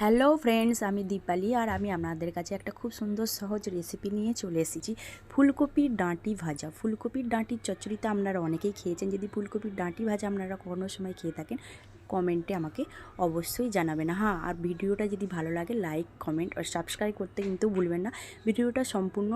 Hello friends, আমি দীপালি আর আমি আপনাদের কাছে একটা খুব সুন্দর সহজ রেসিপি নিয়ে চলে এসেছি। ফুলকপির ডাঁটি ভাজা। ফুলকপির ডাঁটির চচ্চড়িতে আপনারা অনেকেই খেয়েছেন। যদি ফুলকপির ডাঁটি ভাজা আপনারা কোনো সময় খেয়ে থাকেন কমেন্টে আমাকে অবশ্যই জানাবেন হ্যাঁ আর ভিডিওটা যদি ভালো লাগে লাইক কমেন্ট আর সাবস্ক্রাইব করতে কিন্তু ভুলবেন না। ভিডিওটা সম্পূর্ণ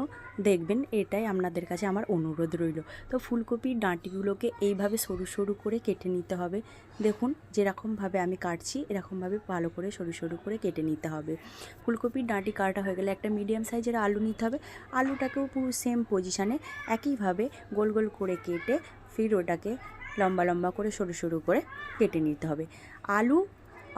দেখবেন, এটাই আপনাদের কাছে আমার অনুরোধ রইল। তো ফুলকপির ডাঁটিগুলোকে এইভাবে সরু সরু করে কেটে নিতে হবে। দেখুন, যেরকমভাবে আমি কাটছি, এরকমভাবে ভালো করে সরু সরু করে কেটে নিতে হবে। ফুলকপির ডাঁটি কাটা হয়ে গেলে একটা মিডিয়াম সাইজের আলু নিতে হবে। আলুটাকেও পুরো সেম পজিশানে একইভাবে গোল গোল করে কেটে ফির ওটাকে লম্বা লম্বা করে, সরু সরু করে কেটে নিতে হবে। আলু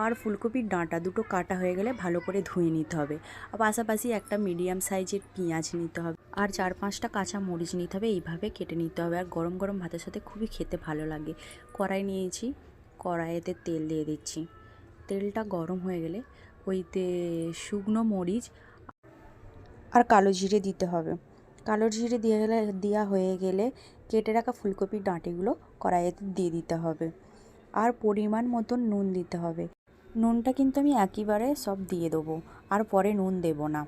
আর ফুলকপির ডাঁটা দুটো কাটা হয়ে গেলে ভালো করে ধুয়ে নিতে হবে। আর পাশাপাশি একটা মিডিয়াম সাইজের পেঁয়াজ নিতে হবে। আর চার পাঁচটা কাঁচা মরিচ নিতে হবে, এইভাবে কেটে নিতে হবে। আর গরম গরম ভাতের সাথে খুবই খেতে ভালো লাগে। কড়াই নিয়েছি, কড়াইতে তেল দিয়ে দিচ্ছি। তেলটা গরম হয়ে গেলে ওইতে শুকনো মরিচ আর কালো জিরে দিতে হবে। কালো জিরে দিয়ে গেলে দেওয়া হয়ে গেলে কেটে রাখা ফুলকপির ডাঁটিগুলো কড়াইতে দিয়ে দিতে হবে। আর পরিমাণ মতন নুন দিতে হবে। নুনটা কিন্তু আমি একইবারে সব দিয়ে দেবো, আর পরে নুন দেব না।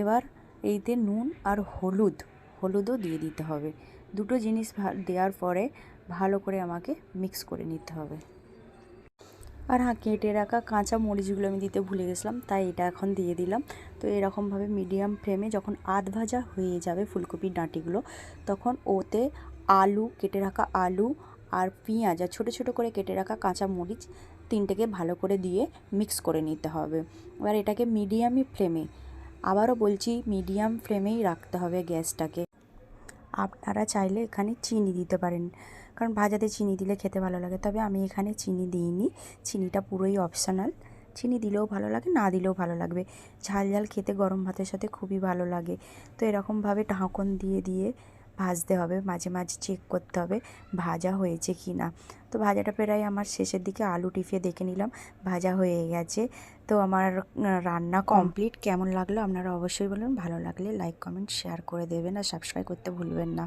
এবার এইতে নুন আর হলুদ, হলুদও দিয়ে দিতে হবে। দুটো জিনিস দেওয়ার পরে ভালো করে আমাকে মিক্স করে নিতে হবে। আর হ্যাঁ কেটে রাখা কাঁচা মরিচগুলো আমি দিতে ভুলে গেছিলাম, তাই এটা এখন দিয়ে দিলাম। তো এরকমভাবে মিডিয়াম ফ্লেমে যখন আধ ভাজা হয়ে যাবে ফুলকপির ডাঁটিগুলো, তখন ওতে আলু, কেটে রাখা আলু আর পেঁয়াজ আর ছোটো ছোটো করে কেটে রাখা কাঁচা মরিচ তিনটেকে ভালো করে দিয়ে মিক্স করে নিতে হবে। এবার এটাকে মিডিয়ামই ফ্লেমে, আবারও বলছি মিডিয়াম ফ্লেমেই রাখতে হবে গ্যাসটাকে। আপনারা চাইলে এখানে চিনি দিতে পারেন। কারণ ভাজাতে চিনি দিলে খেতে ভালো লাগে। তবে আমি এখানে চিনি দিইনি। চিনিটা পুরোই অপশনাল চিনি দিলেও ভালো লাগে, না দিলেও ভালো লাগবে। ঝাল ঝাল খেতে গরম ভাতের সাথে খুবই ভালো লাগে। তো এরকমভাবে ঢাকন দিয়ে দিয়ে ভাজতে হবে, মাঝে মাঝে চেক করতে হবে ভাজা হয়েছে কি না তো ভাজাটা প্রায় আমার শেষের দিকে আলু টিফিয়ে দেখে নিলাম, ভাজা হয়ে গেছে। তো আমার রান্না কমপ্লিট কেমন লাগল আপনারা অবশ্যই বলবেন ভালো লাগলে লাইক কমেন্ট শেয়ার করে দেবেন আর সাবস্ক্রাইব করতে ভুলবেন না।